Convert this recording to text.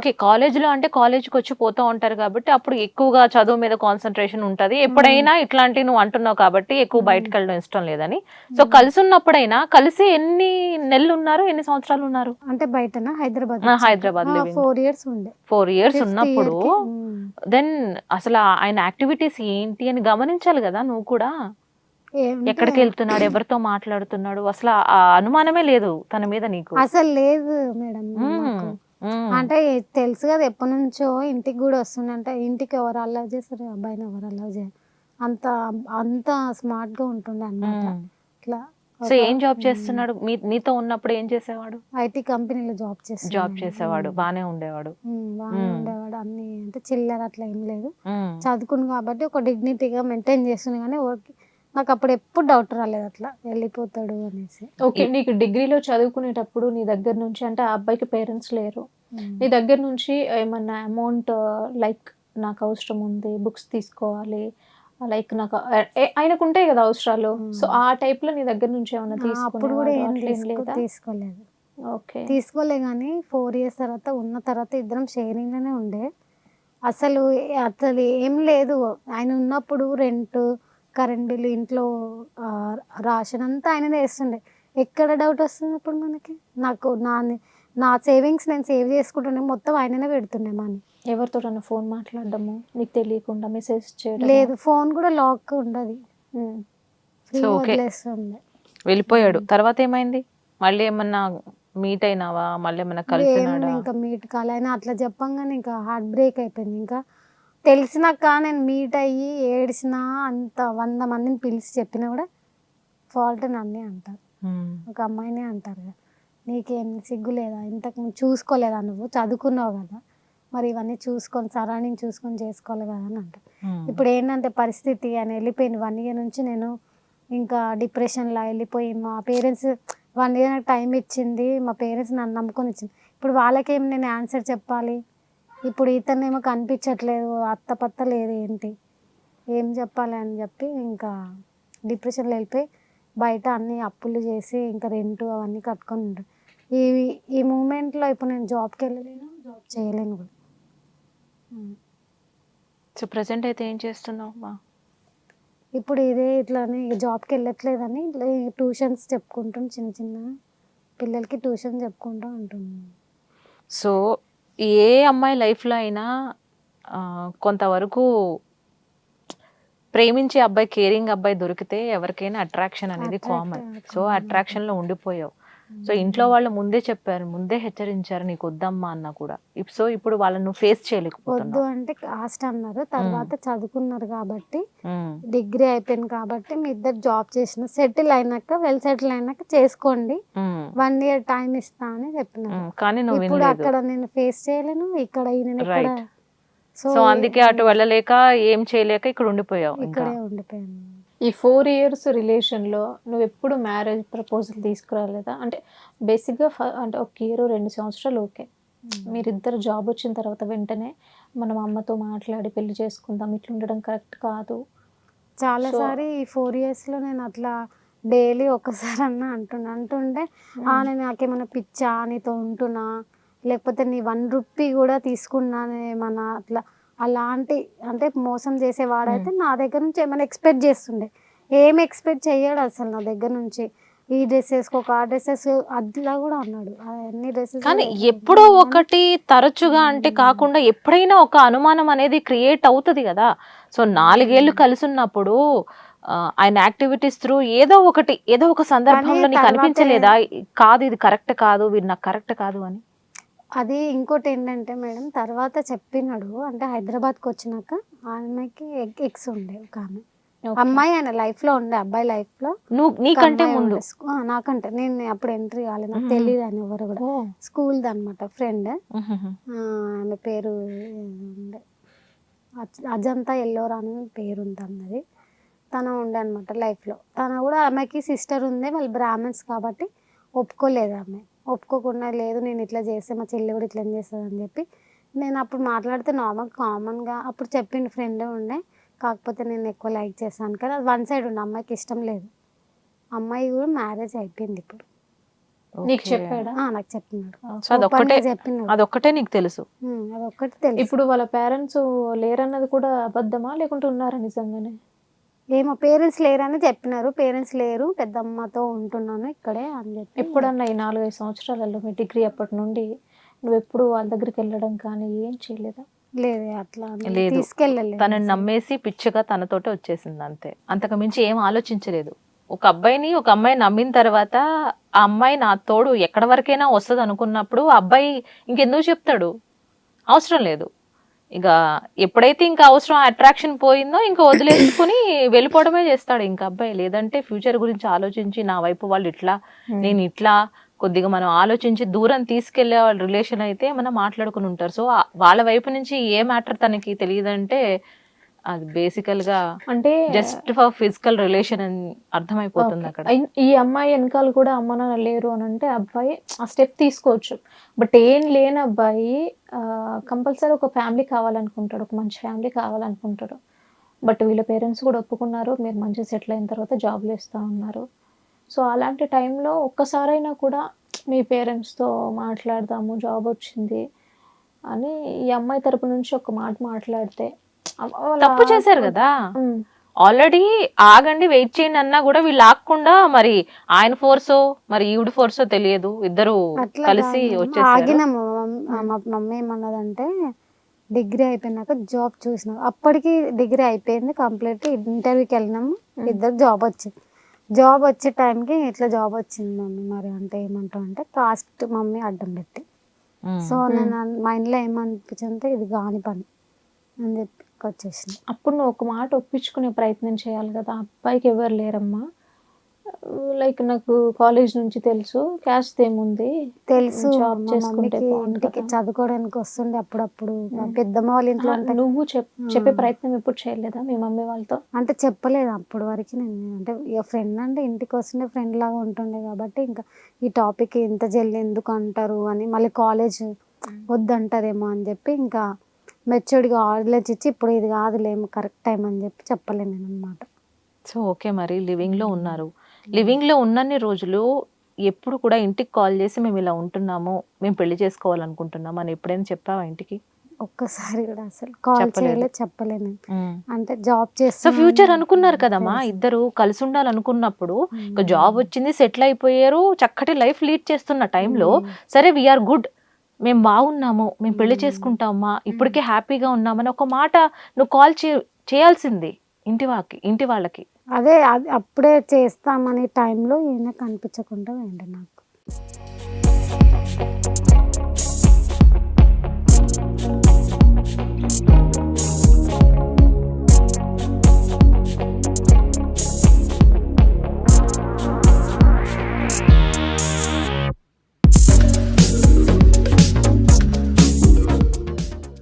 Okay కాలేజ్లో అంటే కాలేజ్కి వచ్చి పోతూ ఉంటారు కాబట్టి అప్పుడు ఎక్కువగా చదువు మీద కాన్సన్ట్రేషన్ ఉంటది. ఎప్పుడైనా ఇట్లాంటి నువ్వు అంటున్నావు కాబట్టి ఎక్కువ బయటకు వెళ్ళడం ఇష్టం లేదని. సో కలిసి ఉన్నప్పుడైనా కలిసి ఎన్ని నెలలు ఉన్నారు ఎన్ని సంవత్సరాలు ఉన్నారు? అంటే బయటనా? హైదరాబాద్ హైదరాబాద్. ఫోర్ ఇయర్స్ ఉండే. ఫోర్ ఇయర్స్ ఉన్నప్పుడు. దెన్ అసలు ఆయన యాక్టివిటీస్ ఏంటి అని గమనించాలి కదా నువ్వు కూడా. ఎక్కడికి వెళ్తున్నాడు ఎవరితో మాట్లాడుతున్నాడు? అసలు అనుమానమే లేదు తన మీద నీకు. అసలు లేదు మేడం. అంటే తెలుసు కదా ఎప్పటి నుంచో ఇంటికి కూడా వస్తుందంటే ఇంటికి ఎవరు అలౌ చేస్తారు? అబ్బాయిని ఎవరు అలౌ చేయరు అంత అంత స్మార్ట్గా ఉంటుండే అన్నమాట. ఇట్లా సో ఏం జాబ్ చేస్తున్నాడు? మీ నీతో ఉన్నప్పుడు ఏం చేసేవాడు? ఐటీ కంపెనీలో జాబ్ చేస్తాడు జాబ్ చేసేవాడు. బానే ఉండేవాడు. మ్మ్. ఉండేవాడు. అన్ని అంటే చిల్లర అట్లా ఏం లేదు. చదువుకుని కాబట్టి ఒక డిగ్నిటీగా మెయింటైన్ చేస్తుంది కానీ ఓకే. నాకు అప్పుడు ఎప్పుడు డౌట్ రాలేదు అట్లా వెళ్ళిపోతాడు అనేసి. ఓకే నీకు డిగ్రీలో చదువుకునేటప్పుడు నీ దగ్గర నుంచి అంటే ఆ అబ్బాయికి పేరెంట్స్ లేరు. నీ దగ్గర నుంచి ఏమన్నా అమౌంట్ లైక్ నాకు అవసరం ఉంది బుక్స్ తీసుకోవాలి లైక్ నాకు ఆయనకు ఉంటాయి కదా అవసరాలు. సో ఆ టైప్లో నీ దగ్గర నుంచి ఏమన్నా అప్పుడు కూడా ఏం తీసుకోలేదు. ఓకే. తీసుకోలే కానీ ఫోర్ ఇయర్స్ తర్వాత ఉన్న తర్వాత ఇద్దరం షేరింగ్లోనే ఉండే. అసలు అసలు ఏం లేదు. ఆయన ఉన్నప్పుడు రెంట్ కరెంట్ బిల్ ఇంట్లో అంతా ఆయననే వేస్తుండే ఎక్కడ డౌట్ వస్తుంది అప్పుడు మనకి? నాకు నా నా సేవింగ్స్ నేను సేవ్ చేసుకుంటుండే మొత్తం ఆయననే పెడుతుండే మనీ. ఎవరితో ఫోన్ మాట్లాడడము? నీకు తెలియకుండా మెసేజ్ చేయడం లేదు ఫోన్ కూడా లాక్ ఉండదు. Hmm. వదిలేస్తుండే. వెళ్ళిపోయాడు. తర్వాత ఏమైంది? మళ్ళీ ఏమన్నా మీట్ అయినావా? మళ్ళీ ఏమన్నా ఏం కలిసినాడా? ఇంకా మీట్ కాలేని అట్లా చెప్పంగానే ఇంకా హార్ట్ బ్రేక్ అయిపోయింది. ఇంకా తెలిసినాక నేను మీట్ అయ్యి ఏడిసినా అంత వంద మందిని పిలిచి చెప్పినా కూడా ఫాల్ట్ నన్నే అంటారు. ఒక అమ్మాయినే అంటారు కదా. నీకేం సిగ్గు లేదా? ఇంతకు చూసుకోలేదా నువ్వు? చదువుకున్నావు కదా. మరి ఇవన్నీ చూసుకొని సరౌండింగ్ చూసుకొని చేసుకోవాలి కదా అని అంటారు. ఇప్పుడు ఏంటంటే పరిస్థితి అని వెళ్ళిపోయింది. వన్ ఇయర్ నుంచి నేను ఇంకా డిప్రెషన్లో వెళ్ళిపోయి మా పేరెంట్స్ వన్ ఇయర్ నాకు టైం ఇచ్చింది. మా పేరెంట్స్ నన్ను నమ్ముకొని ఇచ్చింది. ఇప్పుడు వాళ్ళకేం నేను ఆన్సర్ చెప్పాలి? ఇప్పుడు ఇతనేమో కనిపించట్లేదు అత్త పత్త లేదు ఏంటి? ఏం చెప్పాలి అని చెప్పి ఇంకా డిప్రెషన్లో వెళ్ళిపోయి బయట అన్ని అప్పులు చేసి ఇంకా రెంట్ అవన్నీ కట్టుకొని ఉంటాను ఈ ఈ మూమెంట్లో ఇప్పుడు నేను జాబ్కి వెళ్ళలేను జాబ్ చేయలేను కూడా. సో ప్రజెంట్ అయితే ఏం చేస్తున్నావు మా ఇప్పుడు ఇదే ఇట్లానే జాబ్కి వెళ్ళట్లేదని ఇట్లా ట్యూషన్స్ చెప్పుకుంటాం చిన్న చిన్న పిల్లలకి ట్యూషన్ చెప్పుకుంటూ ఉంటున్నాం సో ఏ అమ్మాయి లైఫ్లో అయినా కొంతవరకు ప్రేమించే అబ్బాయి కేరింగ్ అబ్బాయి దొరికితే ఎవరికైనా అట్రాక్షన్ అనేది కామన్. సో అట్రాక్షన్లో ఉండిపోయావు సో ఇంట్లో వాళ్ళు ముందే చెప్పారు ముందే హెచ్చరించారు నీకు వద్దమ్మా అన్న కూడా. సో ఇప్పుడు వాళ్ళని నువ్వు ఫేస్ చేయలేకపోతున్నావు. అంటే కాస్ట్ అన్నారు. తర్వాత చదువుకున్నారు కాబట్టి. డిగ్రీ అయిపోయింది కాబట్టి మీ ఇద్దరు జాబ్ చేసిన సెటిల్ అయినాక వెల్ సెటిల్ అయినాక చేసుకోండి. వన్ ఇయర్ టైం ఇస్తా అని చెప్పినారు. కానీ నువ్వు ఇప్పుడు అక్కడ నేను ఫేస్ చేయలేను ఇక్కడ ఇక్కడ. సో అందుకే అటు వెళ్ళలేక ఏం చేయలేక ఇక్కడ ఉండిపోయావు ఇంకా. ఇక్కడే ఉండిపోయాను. ఈ ఫోర్ ఇయర్స్ రిలేషన్లో నువ్వు ఎప్పుడు మ్యారేజ్ ప్రపోజల్ తీసుకురాలేదా? అంటే బేసిక్గా ఫ- అంటే ఒక ఇయర్ రెండు సంవత్సరాలు ఓకే. మీరిద్దరు జాబ్ వచ్చిన తర్వాత వెంటనే మనం అమ్మతో మాట్లాడి పెళ్ళి చేసుకుందాం ఇట్లా ఉండడం కరెక్ట్ కాదు. చాలా So- సారి ఈ ఫోర్ ఇయర్స్లో నేను అట్లా డైలీ ఒకసారి అన్న అంటున్నా అంటుండే ఆ నేను నాకేమైనా పిచ్చా? నీతో ఉంటున్నా? లేకపోతే నీ వన్ రూపీ కూడా తీసుకున్నానేమన్నా? అట్లా. అలాంటి అంటే మోసం చేసేవాడైతే నా దగ్గర నుంచి ఏమైనా ఎక్స్పెక్ట్ చేస్తుండే. ఏం ఎక్స్పెక్ట్ చెయ్యడు అసలు నా దగ్గర నుంచి. ఈ డ్రెస్ వేసుకోక ఆ డ్రెస్సెస్ అదిలా కూడా అన్నాడు. అన్ని డ్రెస్సెస్ కానీ ఎప్పుడో ఒకటి తరచుగా అంటే కాకుండా ఎప్పుడైనా ఒక అనుమానం అనేది క్రియేట్ అవుతుంది కదా. సో నాలుగేళ్ళు కలిసి ఉన్నప్పుడు ఆయన యాక్టివిటీస్ త్రూ ఏదో ఒకటి ఏదో ఒక సందర్భంలో నీకు అనిపించలేదా? కాదు ఇది కరెక్ట్ కాదు వీడు నాకు కరెక్ట్ కాదు అని? అది ఇంకోటి ఏంటంటే మేడం తర్వాత చెప్పినాడు అంటే హైదరాబాద్కి వచ్చినాక ఆమెకి ఎక్స్ ఉండే ఒక ఆమె. అమ్మాయి ఆయన లైఫ్లో ఉండే అబ్బాయి లైఫ్లో నువ్వు నీకంటే ముందు. నాకంటే. నేను అప్పుడు ఎంట్రీ కాలేదు నాకు. తెలియదు ఆయన ఎవరు కూడా. స్కూల్ అనమాట ఫ్రెండ్. ఆమె పేరు ఉండే. అజ్- అజంతా ఎల్లోరా అని పేరు ఉంది అన్నది తను ఉండే అనమాట లైఫ్లో. తను కూడా ఆమెకి సిస్టర్ ఉంది వాళ్ళు బ్రాహ్మణ్స్ కాబట్టి ఒప్పుకోలేదు ఆమె. ఒప్పుకోకుండా లేదు నేను ఇట్లా చేస్తే మా చెల్లి కూడా ఇట్లా చేస్తుంది అని చెప్పి నేను అప్పుడు మాట్లాడితే నార్మల్ కామన్గా అప్పుడు చెప్పిండు ఫ్రెండ్ ఉండే. కాకపోతే నేను ఎక్కువ లైక్ చేశాను కానీ అది వన్ సైడ్ ఉండే అమ్మాయికి ఇష్టం లేదు. అమ్మాయి కూడా మ్యారేజ్ అయిపోయింది ఇప్పుడు. నీకు. చెప్పాడా? ఆ, నాకు చెప్పినాడు. అదొక్కటే నీకు తెలుసు? అదొక్కటి తెలుసు. ఇప్పుడు వాళ్ళ పేరెంట్స్ లేరన్నది కూడా అబద్ధమా? లేకుంటే ఉన్నారా నిజంగానే? ఏమో పేరెంట్స్ లేరని చెప్పినారు. పేరెంట్స్ లేరు. పెద్దమ్మతో ఉంటున్నాను ఇక్కడే అని చెప్పి. ఎప్పుడన్నా ఈ నాలుగైదు సంవత్సరాలలో మీ డిగ్రీ అప్పటి నుండి నువ్వు ఎప్పుడు వాళ్ళ దగ్గరికి వెళ్ళడం కానీ ఏం చేయలేదా? లేదు అట్లా లేదు. తీసుకెళ్ళలేదు. తనని నమ్మేసి పిచ్చిగా తనతోటే వచ్చేసింది అంతే. అంతకు మించి ఏం ఆలోచించలేదు. ఒక అబ్బాయిని ఒక అమ్మాయి నమ్మిన తర్వాత ఆ అమ్మాయి నా తోడు ఎక్కడ వరకైనా వస్తుంది అనుకున్నప్పుడు ఆ అబ్బాయి ఇంకెందుకు చెప్తాడు? అవసరం లేదు. ఇక ఎప్పుడైతే ఇంకా అవసరం అట్రాక్షన్ పోయిందో ఇంకా వదిలేసుకుని వెళ్ళిపోవడమే చేస్తాడు ఇంకా అబ్బాయి. లేదంటే ఫ్యూచర్ గురించి ఆలోచించి నా వైపు వాళ్ళు ఇట్లా నేను ఇట్లా కొద్దిగా మనం ఆలోచించి దూరం తీసుకెళ్ళే వాళ్ళ రిలేషన్ అయితే మనం మాట్లాడుకుని ఉంటారు. సో వాళ్ళ వైపు నుంచి ఏ మ్యాటర్ తనకి తెలియదంటే అది బేసికల్గా అంటే జస్ట్ ఫర్ ఫిజికల్ రిలేషన్ అని అర్థమైపోతుంది. అక్కడ. ఈ అమ్మాయి వెనకాల కూడా అమ్మ నాన్న లేరు అని అంటే అబ్బాయి ఆ స్టెప్ తీసుకోవచ్చు. బట్ ఏం లేని అబ్బాయి కంపల్సరీ ఒక ఫ్యామిలీ కావాలనుకుంటాడు ఒక మంచి ఫ్యామిలీ కావాలనుకుంటాడు. బట్ వీళ్ళ పేరెంట్స్ కూడా ఒప్పుకున్నారు మీరు మంచిగా సెటిల్ అయిన తర్వాత జాబ్లు ఇస్తూ ఉన్నారు సో అలాంటి టైంలో ఒక్కసారైనా కూడా మీ పేరెంట్స్తో మాట్లాడదాము జాబ్ వచ్చింది అని ఈ అమ్మాయి తరపు నుంచి ఒక మాట మాట్లాడితే తప్పు చేశారు కదా. ఆల్రెడీ ఆగండి వెయిట్ చేయండి అన్నా కూడా వీళ్ళు ఆగకుండా మరి ఆయన ఫోర్సో మరి ఈవిడ ఫోర్సో తెలియదు. ఇద్దరు కలిసి. వచ్చేసారు. మమ్మీ ఏమన్నదంటే డిగ్రీ అయిపోయినాక జాబ్ చూసినాం. అప్పటికి డిగ్రీ అయిపోయింది కంప్లీట్. ఇంటర్వ్యూకి వెళ్ళినాము. ఇద్దరు జాబ్ వచ్చింది జాబ్ వచ్చే టైంకి ఇట్లా జాబ్ వచ్చింది మమ్మీ. మరి అంటే ఏమంటావు అంటే కాస్ట్ మమ్మీ అడ్డం పెట్టి. సో నేను అన్- మా ఇంట్లో ఏమనిపించిందంటే ఇది కాని పని అని చెప్పి. వచ్చేసింది అప్పుడు నువ్వు ఒక మాట ఒప్పించుకునే ప్రయత్నం చేయాలి కదా. అబ్బాయికి ఎవరు లేరమ్మా? లైక్ నాకు కాలేజ్ నుంచి తెలుసు క్యాస్ట్ ఏముంది? తెలుసు జాబ్ చేసుకుంటే ఇంటికి. చదువుకోవడానికి వస్తుండే అప్పుడప్పుడు. మా మ్మ్. పెద్దమ్మ వాళ్ళ ఇంట్లో ఉంటే నువ్వు. చెప్పే ప్రయత్నం ఎప్పుడు చేయలేదా మీ మమ్మీ వాళ్ళతో? అంటే చెప్పలేదు అప్పటి వరకు నేను. అంటే ఇక ఫ్రెండ్ అంటే ఇంటికి వస్తుండే ఫ్రెండ్ లాగా ఉంటుండే కాబట్టి ఇంకా ఈ టాపిక్ ఇంత జల్లి ఎందుకు అంటారు అని మళ్ళీ కాలేజ్ వద్దంటారేమో అని చెప్పి ఇంకా మెచ్యూర్డ్గా ఆలోచించి ఇచ్చి ఇప్పుడు ఇది కాదులేమో కరెక్ట్ టైం అని చెప్పి చెప్పలేను నేను అనమాట సో ఓకే మరి. లివింగ్లో ఉన్నారు. లివింగ్లో ఉన్నన్ని రోజులు ఎప్పుడు కూడా ఇంటికి కాల్ చేసి మేము ఇలా ఉంటున్నాము మేము పెళ్ళి చేసుకోవాలనుకుంటున్నాము అని ఎప్పుడైనా చెప్పావా ఇంటికి? ఒక్కసారి కూడా అసలు కాల్. చేయలేదు చెప్పలేను. అంటే జాబ్ చేస్తా ఫ్యూచర్ అనుకున్నారు కదమ్మా ఇద్దరు కలిసి ఉండాలనుకున్నప్పుడు. ఒక జాబ్ వచ్చింది సెటిల్ అయిపోయారు చక్కటి లైఫ్ లీడ్ చేస్తున్న టైంలో సరే వీఆర్ గుడ్ మేము బాగున్నాము మేము పెళ్ళి చేసుకుంటామా ఇప్పటికే హ్యాపీగా ఉన్నామని ఒక మాట నువ్వు కాల్ చే చేయాల్సింది ఇంటి వాళ్ళకి ఇంటి వాళ్ళకి. అదే అది అప్పుడే చేస్తామనే టైంలో ఈయన కనిపించకుండా పోయిండు నాకు.